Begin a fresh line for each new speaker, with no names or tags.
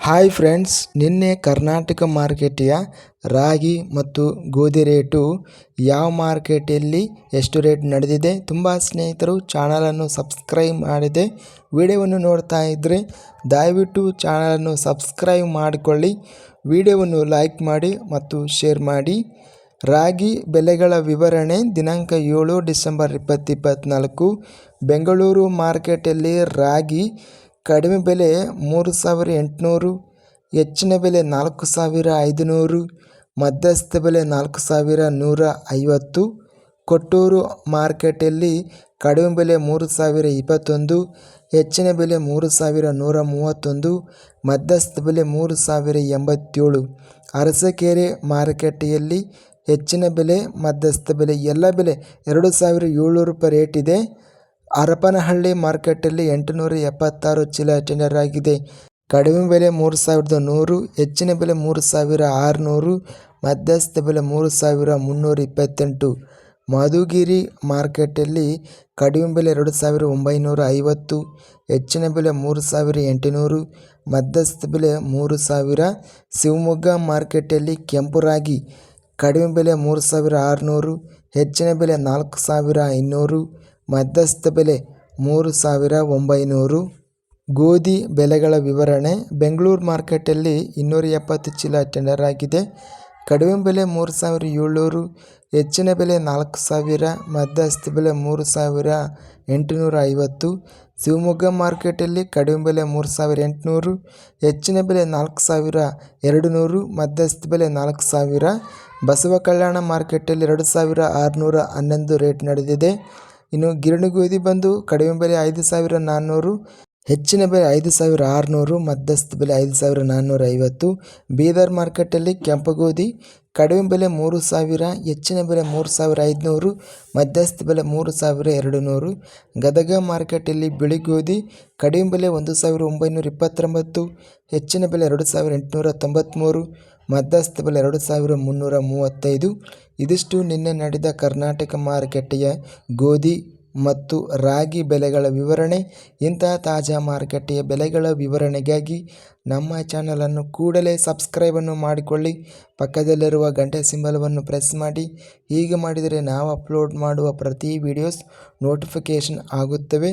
Hi friends ನಿನ್ನೆ ಕರ್ನಾಟಕ ಮಾರ್ಕೆಟಿಯ ರಾಗಿ ಮತ್ತು ಗೋಧಿ ರೇಟು ಯಾವ ಮಾರ್ಕೆಟಲ್ಲಿ ಎಷ್ಟು ರೇಟ್ ನಡೆದಿದೆ ತುಂಬ ಸ್ನೇಹಿತರು ಚಾನಲನ್ನು ಸಬ್ಸ್ಕ್ರೈಬ್ ಮಾಡಿದೆ. ವಿಡಿಯೋವನ್ನು ನೋಡ್ತಾ ಇದ್ದರೆ ದಯವಿಟ್ಟು ಚಾನಲನ್ನು ಸಬ್ಸ್ಕ್ರೈಬ್ ಮಾಡಿಕೊಳ್ಳಿ. ವಿಡಿಯೋವನ್ನು ಲೈಕ್ ಮಾಡಿ ಮತ್ತು ಶೇರ್ ಮಾಡಿ. ರಾಗಿ ಬೆಲೆಗಳ ವಿವರಣೆ ದಿನಾಂಕ ಏಳು ಡಿಸೆಂಬರ್ ಇಪ್ಪತ್ತಿಪ್ಪತ್ತ್ನಾಲ್ಕು ಬೆಂಗಳೂರು ಮಾರ್ಕೆಟಲ್ಲಿ ರಾಗಿ ಕಡಿಮೆ ಬೆಲೆ ಮೂರು ಸಾವಿರ ಎಂಟುನೂರು, ಹೆಚ್ಚಿನ ಬೆಲೆ ನಾಲ್ಕು ಸಾವಿರ ಐದುನೂರು, ಮಧ್ಯಸ್ಥ ಬೆಲೆ ನಾಲ್ಕು ಸಾವಿರ ನೂರ ಐವತ್ತು. ಕೊಟ್ಟೂರು ಮಾರ್ಕೆಟಲ್ಲಿ ಕಡಿಮೆ ಬೆಲೆ ಮೂರು ಸಾವಿರ ಇಪ್ಪತ್ತೊಂದು, ಹೆಚ್ಚಿನ ಬೆಲೆ ಮೂರು ಸಾವಿರ ನೂರ ಮೂವತ್ತೊಂದು, ಮಧ್ಯಸ್ಥ ಬೆಲೆ ಮೂರು ಸಾವಿರ ಎಂಬತ್ತೇಳು. ಅರಸಕೆರೆ ಮಾರುಕಟ್ಟೆಯಲ್ಲಿ ಹೆಚ್ಚಿನ ಬೆಲೆ, ಮಧ್ಯಸ್ಥ ಬೆಲೆ, ಎಲ್ಲ ಬೆಲೆ ಎರಡು ಸಾವಿರ ಏಳ್ನೂರು ರೂಪಾಯಿ ರೇಟ್ ಇದೆ. ಹರಪನಹಳ್ಳಿ ಮಾರ್ಕೆಟಲ್ಲಿ ಎಂಟುನೂರ ಎಪ್ಪತ್ತಾರು ಚೀಲ ಟೆಂಡರ್ ಆಗಿದೆ. ಕಡಿಮೆ ಬೆಲೆ ಮೂರು ಸಾವಿರದ ನೂರು, ಹೆಚ್ಚಿನ ಬೆಲೆ ಮೂರು ಸಾವಿರ ಆರುನೂರು, ಮಧ್ಯಸ್ಥ ಬೆಲೆ ಮೂರು ಸಾವಿರ ಮುನ್ನೂರ ಇಪ್ಪತ್ತೆಂಟು. ಮಧುಗಿರಿ ಮಾರ್ಕೆಟಲ್ಲಿ ಕಡಿಮೆ ಬೆಲೆ ಎರಡು ಸಾವಿರ ಒಂಬೈನೂರ ಐವತ್ತು, ಹೆಚ್ಚಿನ ಬೆಲೆ ಮೂರು ಸಾವಿರ ಎಂಟುನೂರು, ಮಧ್ಯಸ್ಥ ಬೆಲೆ ಮೂರು ಸಾವಿರ. ಶಿವಮೊಗ್ಗ ಮಾರ್ಕೆಟಲ್ಲಿ ಕೆಂಪು ರಾಗಿ ಕಡಿಮೆ ಬೆಲೆ ಮೂರು ಸಾವಿರ ಆರುನೂರು, ಹೆಚ್ಚಿನ ಬೆಲೆ ನಾಲ್ಕು ಸಾವಿರ ಐನೂರು ಮಧ್ಯಸ್ಥ ಬೆಲೆ ಮೂರು ಸಾವಿರ ಒಂಬೈನೂರು. ಗೋಧಿ ಬೆಲೆಗಳ ವಿವರಣೆ ಬೆಂಗಳೂರು ಮಾರ್ಕೆಟಲ್ಲಿ ಇನ್ನೂರ ಎಪ್ಪತ್ತು ಚೀಲ ಟೆಂಡರ್ ಆಗಿದೆ. ಕಡಿಮೆ ಬೆಲೆ ಮೂರು ಸಾವಿರ ಏಳ್ನೂರು, ಹೆಚ್ಚಿನ ಬೆಲೆ ನಾಲ್ಕು ಸಾವಿರ, ಮಧ್ಯಸ್ಥ ಬೆಲೆ ಮೂರು ಸಾವಿರ ಎಂಟುನೂರ ಐವತ್ತು. ಶಿವಮೊಗ್ಗ ಮಾರ್ಕೆಟಲ್ಲಿ ಕಡಿಮೆ ಬೆಲೆ ಮೂರು ಸಾವಿರ ಎಂಟುನೂರು, ಹೆಚ್ಚಿನ ಬೆಲೆ ನಾಲ್ಕು ಸಾವಿರ ಎರಡು ನೂರು ಮಧ್ಯಸ್ಥ ಬೆಲೆ ನಾಲ್ಕು ಸಾವಿರ. ಬಸವ ಕಲ್ಯಾಣ ಮಾರ್ಕೆಟಲ್ಲಿ ಎರಡು ಸಾವಿರ ಆರುನೂರ ಹನ್ನೊಂದು ರೇಟ್ ನಡೆದಿದೆ. ಇನ್ನು ಗಿರಣಿ ಗೋಧಿ ಬಂದು ಕಡಿಮೆ ಬೆಲೆ ಐದು ಸಾವಿರ ನಾನ್ನೂರು, ಹೆಚ್ಚಿನ ಬೆಲೆ ಐದು ಸಾವಿರ ಆರುನೂರು, ಮಧ್ಯಸ್ಥ ಬೆಲೆ ಐದು ಸಾವಿರ ನಾನ್ನೂರ ಐವತ್ತು. ಬೀದರ್ ಮಾರ್ಕೆಟಲ್ಲಿ ಕೆಂಪು ಗೋಧಿ ಕಡಿಮೆ ಬೆಲೆ ಮೂರು ಸಾವಿರ, ಹೆಚ್ಚಿನ ಬೆಲೆ ಮೂರು ಸಾವಿರ ಐದುನೂರು, ಮಧ್ಯಸ್ಥ ಬೆಲೆ ಮೂರು ಸಾವಿರ ಎರಡು ನೂರು ಗದಗ ಮಾರ್ಕೆಟಲ್ಲಿ ಬಿಳಿ ಗೋಧಿ ಕಡಿಮೆ ಬೆಲೆ ಒಂದು ಸಾವಿರ ಒಂಬೈನೂರ ಇಪ್ಪತ್ತೊಂಬತ್ತು, ಹೆಚ್ಚಿನ ಬೆಲೆ ಎರಡು ಸಾವಿರ ಎಂಟುನೂರ ತೊಂಬತ್ತ್ಮೂರು ಮಧ್ಯಸ್ಥ ಬೆಲೆ ಎರಡು ಸಾವಿರ ಮುನ್ನೂರ ಮೂವತ್ತೈದು. ಇದಿಷ್ಟು ನಿನ್ನೆ ನಡೆದ ಕರ್ನಾಟಕ ಮಾರುಕಟ್ಟೆಯ ಗೋಧಿ ಮತ್ತು ರಾಗಿ ಬೆಲೆಗಳ ವಿವರಣೆ. ಇಂತಹ ತಾಜಾ ಮಾರುಕಟ್ಟೆಯ ಬೆಲೆಗಳ ವಿವರಣೆಗಾಗಿ ನಮ್ಮ ಚಾನಲನ್ನು ಕೂಡಲೇ ಸಬ್ಸ್ಕ್ರೈಬನ್ನು ಮಾಡಿಕೊಳ್ಳಿ. ಪಕ್ಕದಲ್ಲಿರುವ ಗಂಟೆ ಸಿಂಬಲವನ್ನು ಪ್ರೆಸ್ ಮಾಡಿ. ಹೀಗೆ ಮಾಡಿದರೆ ನಾವು ಅಪ್ಲೋಡ್ ಮಾಡುವ ಪ್ರತಿ ವಿಡಿಯೋಸ್ ನೋಟಿಫಿಕೇಷನ್ ಆಗುತ್ತವೆ.